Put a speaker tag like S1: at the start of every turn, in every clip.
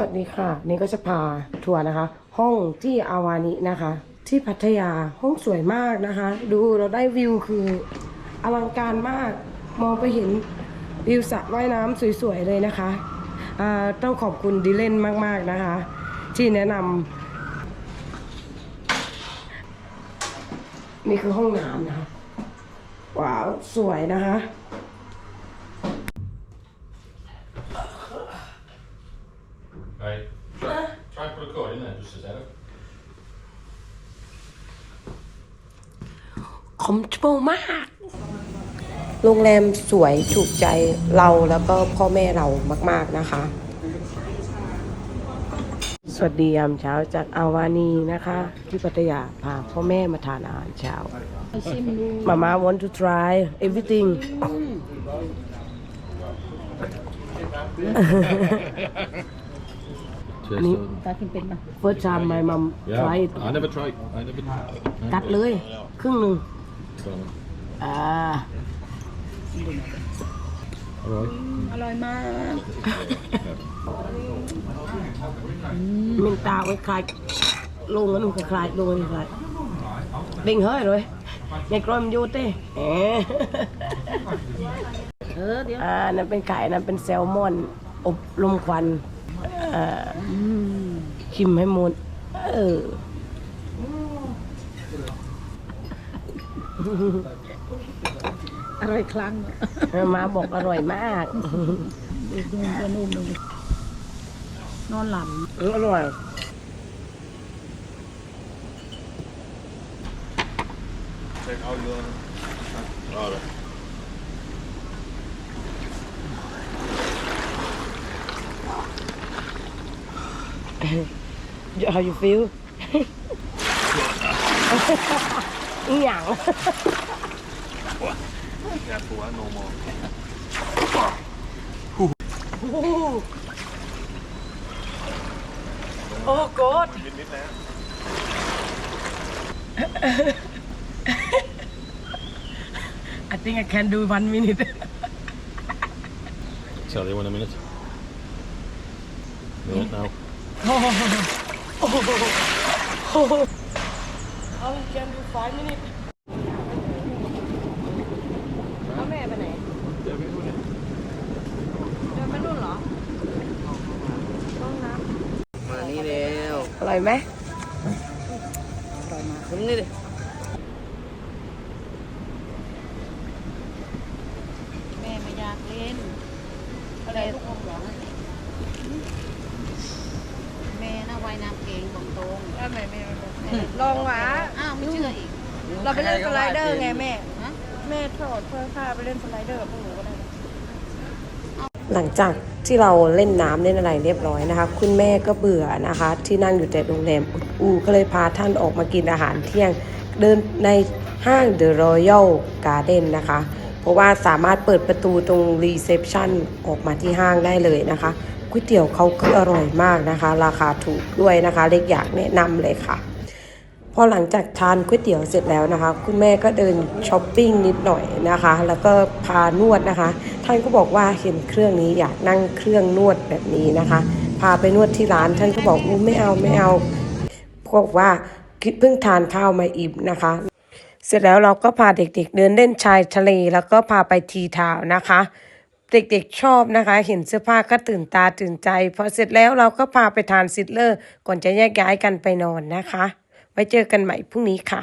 S1: สวัสดีค่ะ นี่ก็จะพาทัวร์นะคะ ห้องที่อาวานินะคะ ที่พัทยาห้องสวยมากนะคะ ดูเราได้วิวคืออลังการมาก มองไปเห็นวิวสระว่ายน้ำสวยๆเลยนะคะต้องขอบคุณดิเลนมากๆนะคะ ที่แนะนำนี่คือห้องน้ำนะคะว้าวสวยนะคะ
S2: Try and put a cord in there just a second.
S1: คอมฟอร์มาก โรงแรมสวยถูกใจเราแล้วก็พ่อแม่เรามาก ๆนะคะ สวัสดียามเช้าจากอาวานีนะคะ ที่พัทยาพาพ่อแม่มาทานอาหารเช้า มามา want to try everything
S2: Cheers,
S1: Any-
S2: Jordan.
S3: ตากินเป็นปะ
S1: first time my mom
S2: Yeah,
S1: try it
S2: I never tried. I never.
S1: กัดเลย ครึ่งหนึ่ง
S2: So,
S1: อ่า
S2: alright.
S3: อร่อยมาก
S1: มินตาไว้คลายลงกันก็คลายลงกันคลายดิ่งเฮ้ยเลยในกรมนอยู่เต้เอ๋
S3: เออเดี๋ยว
S1: อ่านั่นเป็นไก่นั่นเป็นแซลมอน อบลมควันเอ่อ
S3: อืม
S1: ชิมให้หมด เออ
S3: อร่อยครั้ง
S1: มาบอกอร่อยมาก
S3: ดูดูดูนุ่มดูนอนหลับ
S1: อร่อย
S2: Check out your. Alright.
S1: how you feel อีหยัง
S2: Careful, no more.
S1: โอ้โกด
S2: นิดๆนะ
S1: I think I can do one minute
S2: Tell you in a minute. Minute now.
S1: How we can do five minutes? แล้วแม่ไปไหน เดินไปนู่นเหรอ
S4: มานี่เร็ว
S1: อร่อยไหม
S4: ขึ้นนี่ดิ
S3: แม่ไม่อยากเล่นอะไรลูกอมเหรอแม่น่าว่ายน้ำเก่งตรง ตรงๆ
S5: แม่แม่ลองหวะ
S3: อ้าวไม่เชื่ออีก
S5: เราไปเล่นสไลเดอร์ไงแม่
S3: ฮะ
S5: แม่ถอดเสื้อผ้าไปเล่นสไลเดอร์กับพวกหนูก็ได้
S1: หลังจากที่เราเล่นน้ำเล่นอะไรเรียบร้อยนะคะ คุณแม่ก็เบื่อนะคะ ที่นั่งอยู่แต่โรงแรมอุดอูก็เลยพาท่านออกมากินอาหารเที่ยงเดินในห้าง The Royal Garden นะคะ เพราะว่าสามารถเปิดประตูตรงรีเซพชันออกมาที่ห้างได้เลยนะคะ ก๋วยเตี๋ยวเขาคืออร่อยมากนะคะ ราคาถูกด้วยนะคะ เล็กอยากแนะนำเลยค่ะ พอหลังจากทานก๋วยเตี๋ยวเสร็จแล้วนะคะ คุณแม่ก็เดินช้อปปิ้งนิดหน่อยนะคะ แล้วก็พานวดนะคะ ท่านก็บอกว่าเห็นเครื่องนี้อยากนั่งเครื่องนวดแบบนี้นะคะ พาไปนวดที่ร้านท่านก็บอกอู้ไม่เอาไม่เอาพวกว่าคิดเพิ่งทานข้าวมาอิ่มนะคะ เสร็จแล้วเราก็พาเด็กๆเดินเล่นชายทะเล แล้วก็พาไปทีทาวน์นะคะ เด็กๆชอบนะคะ เห็นเสื้อผ้าก็ตื่นตาตื่นใจ พอเสร็จแล้วเราก็พาไปทานซิดเลอร์ ก่อนจะแยกย้ายกันไปนอนนะคะ ไว้เจอกันใหม่พรุ่งนี้ค่ะ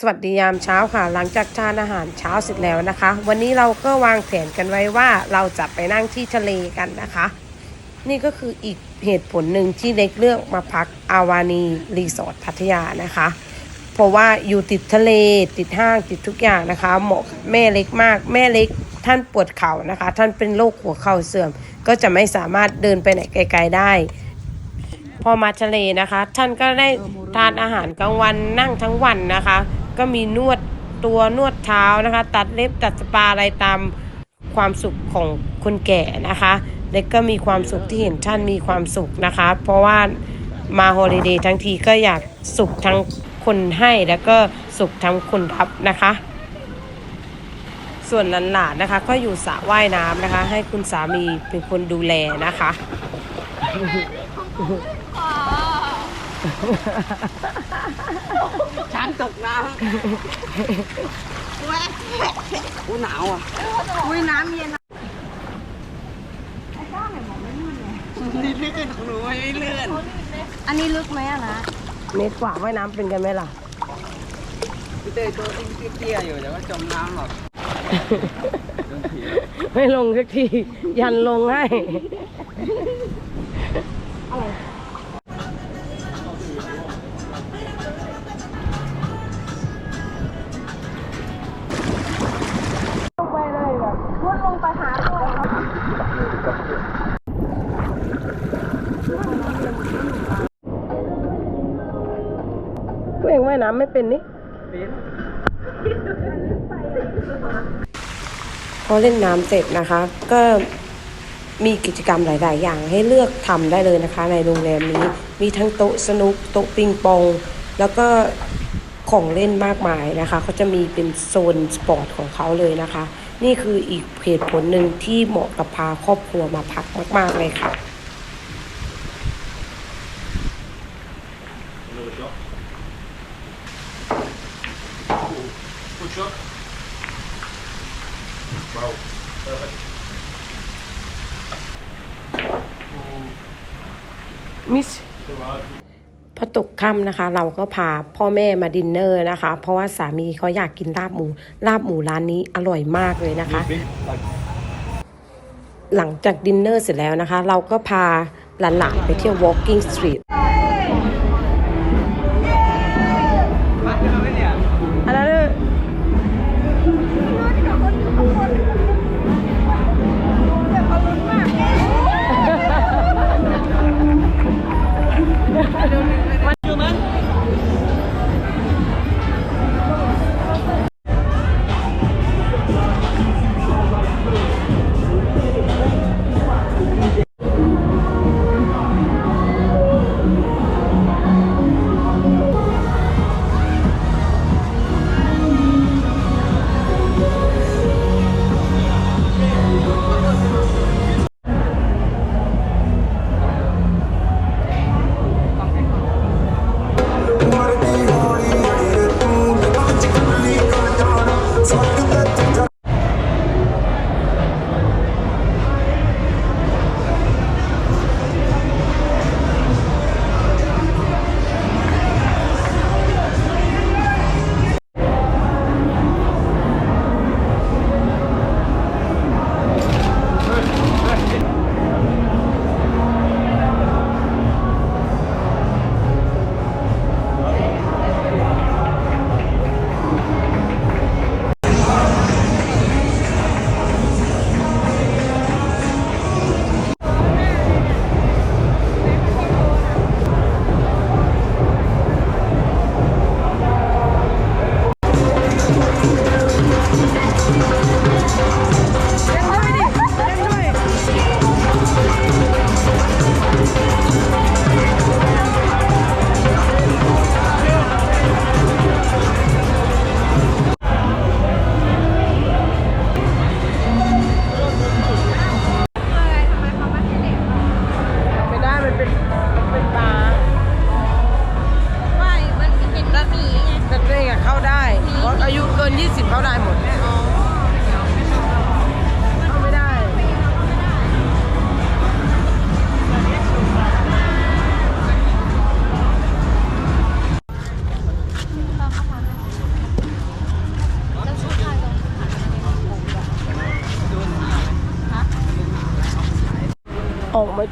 S1: สวัสดียามเช้าค่ะ หลังจากทานอาหารเช้าเสร็จแล้วนะคะ วันนี้เราก็วางแผนกันไว้ว่าเราจะไปนั่งที่ทะเลกันนะคะ นี่ก็คืออีกเหตุผลหนึ่งที่เล็กเลือกมาพักอาวานีรีสอร์ทพัทยานะคะเพราะว่าอยู่ติดทะเลติดห้างติดทุกอย่างนะคะ เหมาะแม่เล็กมากแม่เล็ก ท่านปวดเข่านะคะ ท่านเป็นโรคหัวเข่าเสื่อม ก็จะไม่สามารถเดินไปไหนไกล ๆได้ พอมาทะเลนะคะ ท่านก็ได้ทานอาหารกลางวันนั่งทั้งวันนะคะ ก็มีนวดตัวนวดเท้านะคะ ตัดเล็บตัดสปาอะไรตามความสุขของคนแก่นะคะเด็กก็มีความสุขที่เห็นท่านมีความสุขนะคะ เพราะว่ามาฮอลิเดย์ทั้งทีก็อยากสุขทั้งคนให้แล้วก็สุขทั้งคนรับนะคะ ส่วนหลานๆนะคะ ก็อยู่สระว่ายน้ำนะคะ ให้คุณสามีเป็นคนดูแลนะคะ
S4: ช้างตกน้ำอู้หนาวอะ
S5: อุ้ยน้ำเย็น
S4: นี่ลื่นของหนูไม่ลื่น
S5: อันนี้ลึกไหมอะนะ
S1: เมตรกว่าว่ายน้ำเป็นกันไหมล่ะ
S4: พี่เต้ยตัวเตี้ยๆอยู่แต่ว่าจมน้ำหรอก
S1: ไม่ลงสักที ยันลงให้ ตัวเองว่ายน้ำไม่เป็นนี่ พอเล่นน้ำเสร็จนะคะ ก็มีกิจกรรมหลาย ๆ อย่างให้เลือกทำได้เลยนะคะ ในโรงแรมนี้มีทั้งโต๊ะสนุกโต๊ะปิงปอง แล้วก็ของเล่นมากมายนะคะเขาจะมีเป็นโซนสปอร์ตของเขาเลยนะคะ นี่คืออีกเหตุผลหนึ่งที่เหมาะกับพาครอบครัวมาพักมาก ๆ เลยค่ะ มิสพอตกค่ำนะคะ เราก็พาพ่อแม่มาดินเนอร์นะคะ เพราะว่าสามีเขาอยากกินลาบหมู ลาบหมูร้านนี้อร่อยมากเลยนะคะ หลังจากดินเนอร์เสร็จแล้วนะคะ เราก็พาหลานๆไปเที่ยว walking street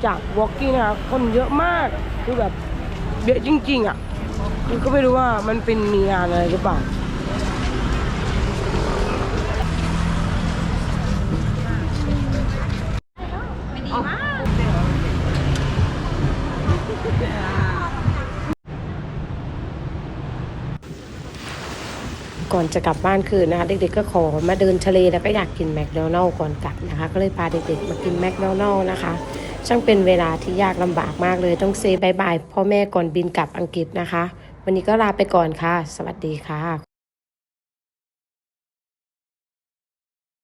S1: จาก walking นะคะคนเยอะมากคือแบบเยอะจริง ๆ อะคือก็ไม่รู้ว่ามันเป็นมีงานอะไรหรือเปล่าก่อนจะกลับบ้านคืนนะคะเด็กๆก็ขอมาเดินทะเลแล้วก็อยากกินแมคโดนัลล์ก่อนกลับนะคะ ก็เลยพาเด็กๆมากินแมคโดนัลล์นะคะ ช่างเป็นเวลาที่ยากลำบากมากเลยต้องเซบายบายพ่อแม่ก่อนบินกลับอังกฤษนะคะ วันนี้ก็ลาไปก่อนค่ะ สวัสดีค่ะ